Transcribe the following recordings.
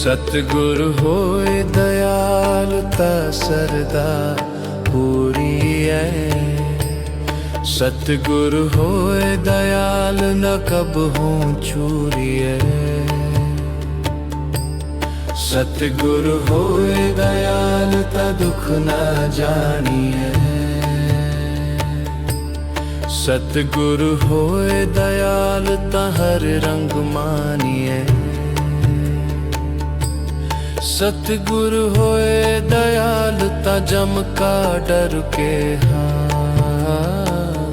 ਸਤਿਗੁਰ ਹੋਏ ਦਇਆਲਤਾ ਸਰਦਾ ਪੂਰੀ ਐ। ਸਤਿਗੁਰ ਹੋਏ ਦਇਆਲ ਨ ਕਬਹੂ ਚੂਰੀਐ ਸਤਿਗੁਰ ਹੋਏ ਦਇਆਲ ਤਾ ਦੁਖ ਨਾ ਜਾਣੀਐ ਸਤਿਗੁਰ ਹੋਏ ਦਇਆਲ ਤਾ ਹਰ ਰੰਗ ਮਾਨੀਐ ਸਤਿਗੁਰ ਹੋਏ ਦਇਆਲ ਤਾਂ ਜਮ ਕਾ ਡਰ ਕੇ ਹਾਂ।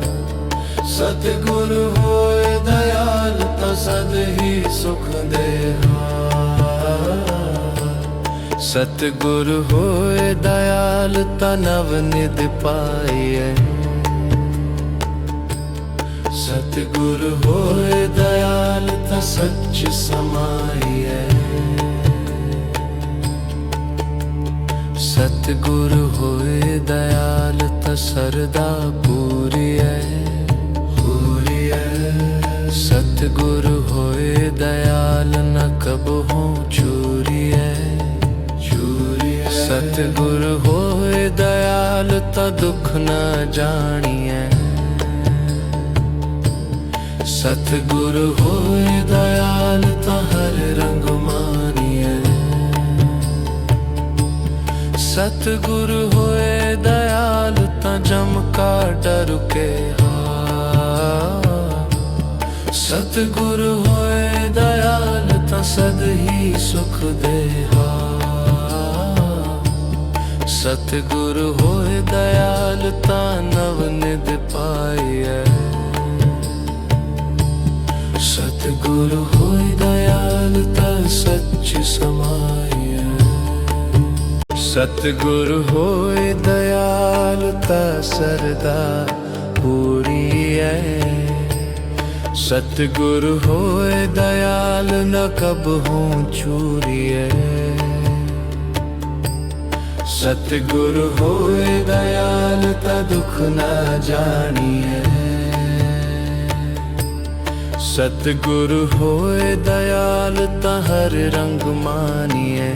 ਸਤਿਗੁਰ ਹੋਏ ਦਇਆਲ ਤਾਂ ਸਦ ਹੀ ਸੁਖ ਦੇ ਹਾਂ। ਸਤਿਗੁਰ ਹੋਏ ਦਇਆਲ ਤਾਂ ਨਵ ਨਿਧ ਪਾਈਐ। ਸਤਿਗੁਰ ਹੋਏ ਦਇਆਲ ਤਾਂ ਸੱਚ ਸਮਾਈਐ। ਸਤਿਗੁਰ ਹੋਏ ਦਇਆਲ ਤਾ ਸਰਦਾ ਪੂਰੀਐ ਪੂਰੀਐ ਸਤਿਗੁਰ ਹੋਏ ਦਇਆਲ ਨ ਕਬਹੂ ਚੂਰੀਐ ਚੂਰੀਐ ਸਤਿਗੁਰ ਹੋਏ ਦਇਆਲ ਤਾ ਦੁਖ ਨ ਜਾਣੀਐ। ਸਤਿਗੁਰ ਹੋਏ ਦਇਆਲ ਤਾ ਹਰ ਰੰਗ ਮਾਨੀਐ ਸਤਿਗੁਰ ਹੋਏ ਦਇਆਲ ਤਾਂ ਜਮ ਕਾ ਡਰ ਕੇ ਹਾਂ। ਸਤਿਗੁਰ ਹੋਏ ਦਇਆਲ ਤਾਂ ਸਦ ਹੀ ਸੁਖ ਦੇ ਹਾਂ। ਸਤਿਗੁਰ ਹੋਏ ਦਇਆਲ ਤਾਂ ਨਵ ਨਿਧ ਪਾਈਐ। ਸਤਿਗੁਰ ਹੋਏ ਦਇਆਲ ਤਾਂ ਸੱਚ ਸਮਾਈ ਸਤਿਗੁਰ ਹੋਏ ਦਇਆਲ ਤਾ ਸਰਦਾ ਪੂਰੀ ਐ। ਸਤਿਗੁਰ ਹੋਏ ਦਇਆਲ ਨ ਚੂਰੀ ਚੂਰੀਐ ਸਤਿਗੁਰ ਹੋਏ ਦਇਆਲ ਤਾ ਦੁਖ ਨਾ ਜਾਣੀਐ ਸਤਿਗੁਰ ਹੋਏ ਦਇਆਲ ਤਾ ਹਰ ਰੰਗ ਮਾਨੀਐ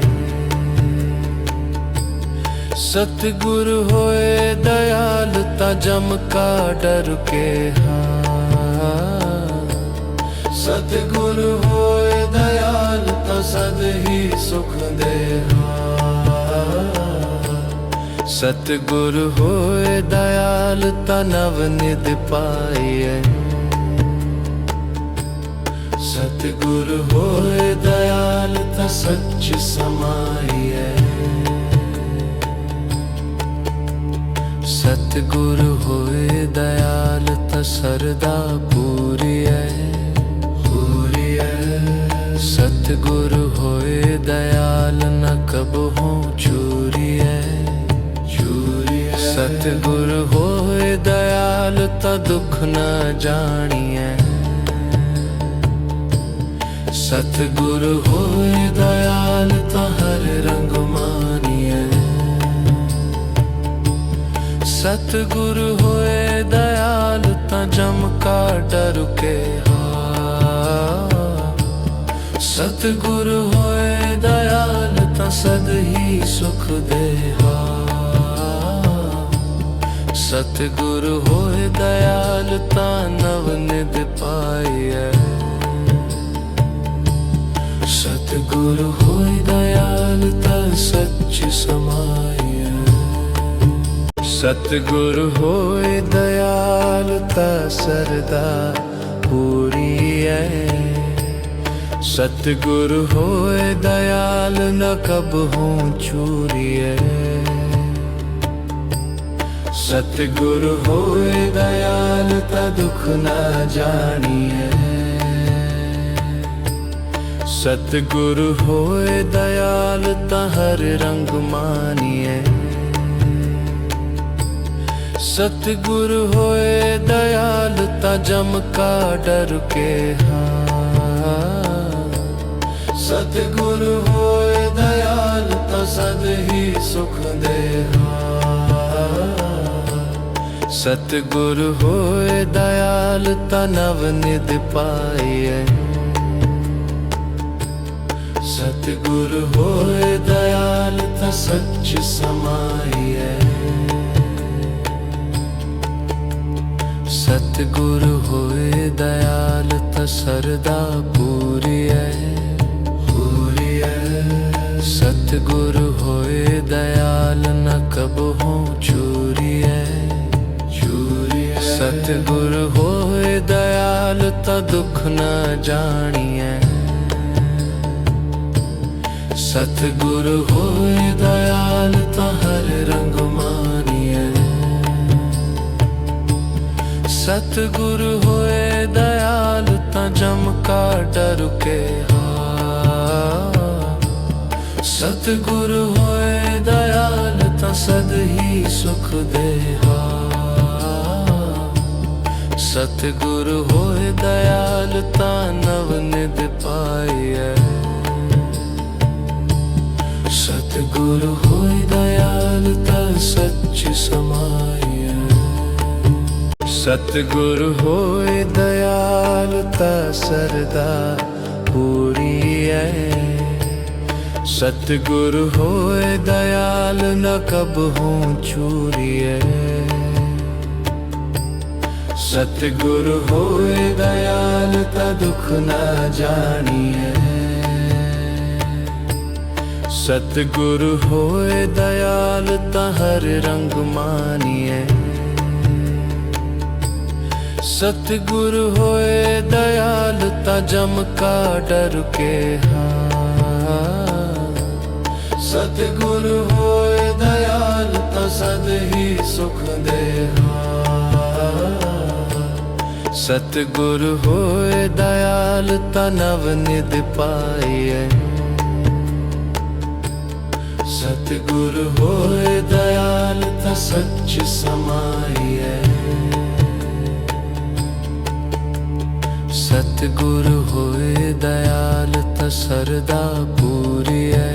ਸਤਿਗੁਰ ਹੋਏ ਦਇਆਲ ਤਾਂ ਜਮ ਕਾ ਡਰ ਕੇ ਹਾਂ। ਸਤਿਗੁਰ ਹੋਏ ਦਇਆਲ ਤਾਂ ਸਦ ਹੀ ਸੁਖ ਦੇ ਹਾਂ। ਸਤਿਗੁਰ ਹੋਏ ਦਇਆਲ ਤਾਂ ਨਵ ਨਿਧ ਪਾਈਐ। ਸਤਿਗੁਰ ਹੋਏ ਦਇਆਲ ਤਾਂ ਸੱਚ ਸਮਾਈਐ। ਸਤਿਗੁਰ ਹੋਏ ਦਇਆਲ ਤਾ ਸਰਦਾ ਪੂਰੀਐ। ਪੂਰੀਐ। ਸਤਿਗੁਰ ਹੋਏ ਦਇਆਲ ਨ ਕਬਹੂ ਚੂਰੀਐ। ਚੂਰੀਐ। ਸਤਿਗੁਰ ਹੋਏ ਦਇਆਲ ਤਾ ਦੁਖ ਨ ਜਾਣੀਐ। ਸਤਿਗੁਰ ਹੋਏ ਦਇਆਲ ਤਾ ਹਰ ਰੰਗ ਮਾਨੀਐ ਸਤਿਗੁਰ ਹੋਏ ਦਇਆਲ ਤਾਂ ਜਮ ਕਾ ਡਰ ਕੇ ਹਾਂ। ਸਤਿਗੁਰ ਹੋਏ ਦਇਆਲ ਤਾਂ ਸਦ ਹੀ ਸੁਖ ਦੇ ਹਾਂ। ਸਤਿਗੁਰ ਹੋਏ ਦਇਆਲ ਤਾਂ ਨਵ ਸਤਿਗੁਰ ਹੋਏ ਦਇਆਲ ਤਾ ਸਰਦਾ ਪੂਰੀ ਐ। ਸਤਿਗੁਰ ਹੋਏ ਦਇਆਲ ਨ ਕਬਹੂ ਚੂਰੀਐ ਸਤਿਗੁਰ ਹੋਏ ਦਇਆਲ ਤਾ ਦੁਖ ਨਾ ਜਾਣੀਐ ਸਤਿਗੁਰ ਹੋਏ ਦਇਆਲ ਤਾ ਹਰ ਰੰਗ ਮਾਨੀਏ ਸਤਿਗੁਰ ਹੋਏ ਦਇਆਲ ਤਾ ਜਮ ਕਾ ਡਰ ਕੇ ਹਾਂ। ਸਤਿਗੁਰ ਹੋਏ ਦਇਆਲ ਤਾ ਸਦ ਹੀ ਸੁਖ ਦੇ ਹਾਂ। ਸਤਿਗੁਰ ਹੋਏ ਦਇਆਲ ਤਾ ਨਵ ਨਿਧ ਪਾਈਐ। ਸਤਿਗੁਰ ਹੋਏ ਦਇਆਲ ਤਾਂ ਸੱਚ ਸਮਾਈਐ। ਸਤਿਗੁਰ ਹੋਏ ਦਇਆਲ ਤਾਂ ਸਰਦਾ ਪੂਰੀਐ ਪੂਰੀਐ ਸਤਿਗੁਰ ਹੋਏ ਦਇਆਲ ਨ ਕਬਹੂ ਚੂਰੀਐ ਚੂਰੀਐ ਸਤਿਗੁਰ ਹੋਏ ਦਇਆਲ ਤਾਂ ਦੁੱਖ ਨ ਜਾਣੀਐ। ਸਤਿਗੁਰ ਹੋਏ ਦਇਆਲ ਤਾਂ ਹਰ ਰੰਗ ਮਾਨੀਐ ਸਤਿਗੁਰ ਹੋਏ ਦਇਆਲ ਤਾਂ ਜਮ ਕਾ ਡਰ ਕੇ ਹਾ। ਸਤਿਗੁਰ ਹੋਏ ਦਇਆਲ ਤਾਂ ਸਦ ਹੀ ਸੁਖ ਦੇ ਹਾ। ਸਤਿਗੁਰ ਹੋਏ ਦਇਆਲ ਤਾਂ ਸਤਿਗੁਰ ਹੋਏ ਦਇਆਲ ਤਾਂ ਸਰਦਾ ਪੂਰੀ ਐ। ਸਤਿਗੁਰ ਹੋਏ ਦਇਆਲ ਨ ਕਬਹੂ ਚੂਰੀਐ ਸਤਿਗੁਰ ਹੋਏ ਦਇਆਲ ਤਾਂ ਦੁੱਖ ਨਾ ਜਾਣੀਐ ਸਤਿਗੁਰ ਹੋਏ ਦਇਆਲ ਤਾਂ ਹਰ ਰੰਗ ਮਾਨੀਐ ਸਤਿਗੁਰ ਹੋਏ ਦਇਆਲ ਤਾਂ ਜਮ ਕਾ ਡਰ ਕੇ ਹਾ। ਸਤਿਗੁਰ ਹੋਏ ਦਇਆਲ ਤਾਂ ਸਦ ਹੀ ਸੁਖ ਦੇ ਹਾ। ਸਤਿਗੁਰ ਹੋਏ ਦਇਆਲ ਤਾਂ ਨਵ ਨਿਧ ਪਾਈਐ। ਸਤਿਗੁਰ ਹੋਏ ਦਇਆਲ ਤਾਂ ਸੱਚ ਸਮਾਈਐ। ਸਤਿਗੁਰ ਹੋਏ ਦਇਆਲ ਤਾਂ ਸਰਦਾ ਪੂਰੀਐ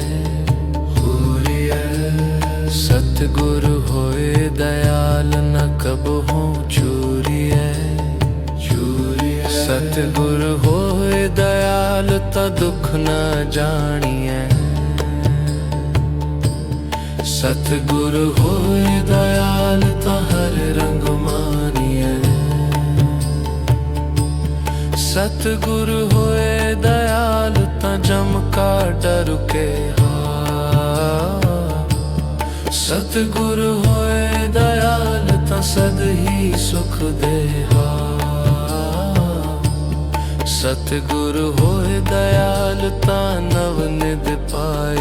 ਪੂਰੀਐ ਸਤਿਗੁਰ ਹੋਏ ਦਇਆਲ ਨ ਕਬਹੂ ਚੂਰੀਐ ਚੂਰੀਐ ਸਤਿਗੁਰ ਹੋਏ ਦਇਆਲ ਤਾਂ ਦੁੱਖ ਨਾ ਜਾਣੀਐ। ਸਤਿਗੁਰ ਹੋਏ ਦਇਆਲ ਤਾਂ ਹਰ ਰੰਗ ਸਤਿਗੁਰ ਹੋਏ ਦਇਆਲ ਤਾਂ ਜਮ ਕਾ ਡਰ ਕੇ ਹਾ। ਸਤਿਗੁਰ ਹੋਏ ਦਇਆਲ ਤਾਂ ਸਦ ਹੀ ਸੁਖ ਦੇ ਹਾ। ਸਤਿਗੁਰ ਹੋਏ ਦਇਆਲ ਤਾਂ ਨਵ ਨਿਧ ਪਾਈਐ